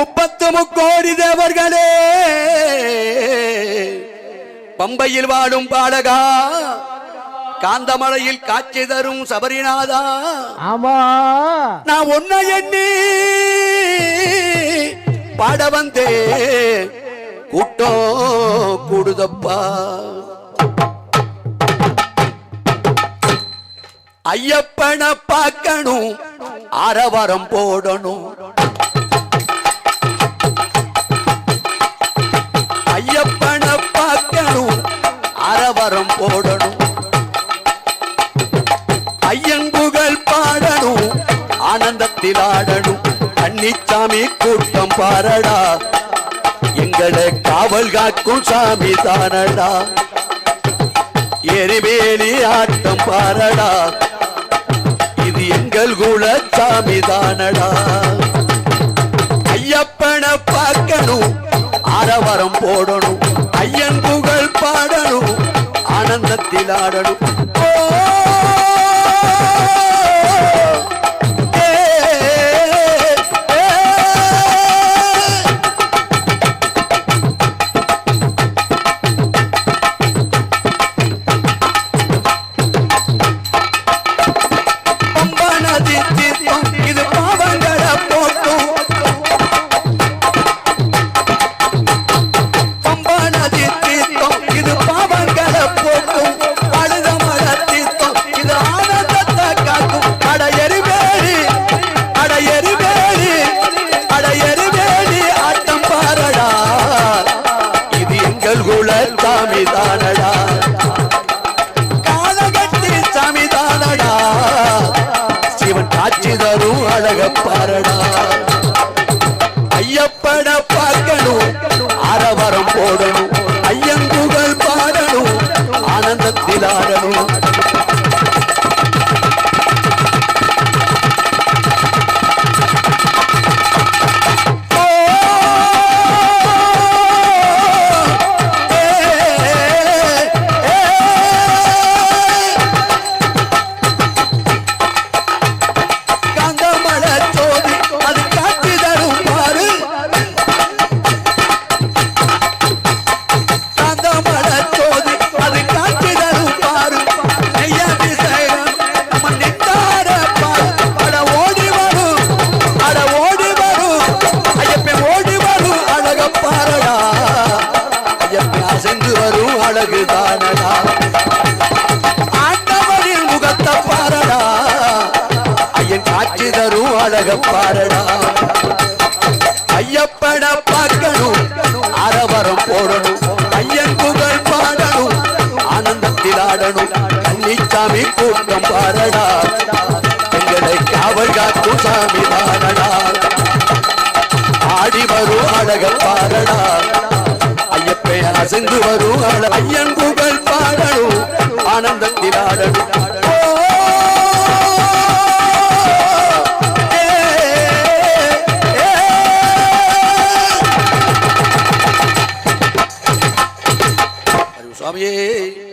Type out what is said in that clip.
முப்பத்து முக்கோடி தேவர்களே. பம்பையில் வாடும் பாடகா காந்தமலையில் காட்சி தரும் சபரிநாதா. ஆமா. நான் ஒன்ன எண்ணி பாட வந்தே கூட்டம் கூடுதப்பா. ஐயப்பனை பார்க்கணும் ஆரவாரம் போடணும். ஆனந்தத்தில் ஆடணும் கன்னிச்சாமி கூட்டம் பாரடா. எங்களை காவல் காக்கும் சாமி தானடா. எரிவேலி ஆட்டம் பாரடா. இது எங்கள் குல சாமி தானடா. ஐயப்பனை பார்க்கணும். ஆரவரம் போடணும். ஐயன் புகழ் பாடணும். ஆனந்தத்தில் ஆடணும் சாமி தானடா காலகட்டி சாமி தானடா சிவன் காட்சி தரும் அழக பாரடா ஐயப்பட பார்க்கணும் போடணும். அழக பாரடா. ஐயப்பட பார்க்கணும் அரவரம் போடணும் ஐயன் புகழ் பாடணும் ஆனந்தத்தில் ஆடணும் கன்னிச்சாமி கூட்டம் பாரடா. எங்களை காவல் காக்கும் சாமி தானடா ஆடி வரும் அழக பாரடா. ஐயப்பை அசைந்து வரும் ஐயன் புகழ் பாடணும் ஆனந்தத்தில் ஆடணும். স্বামী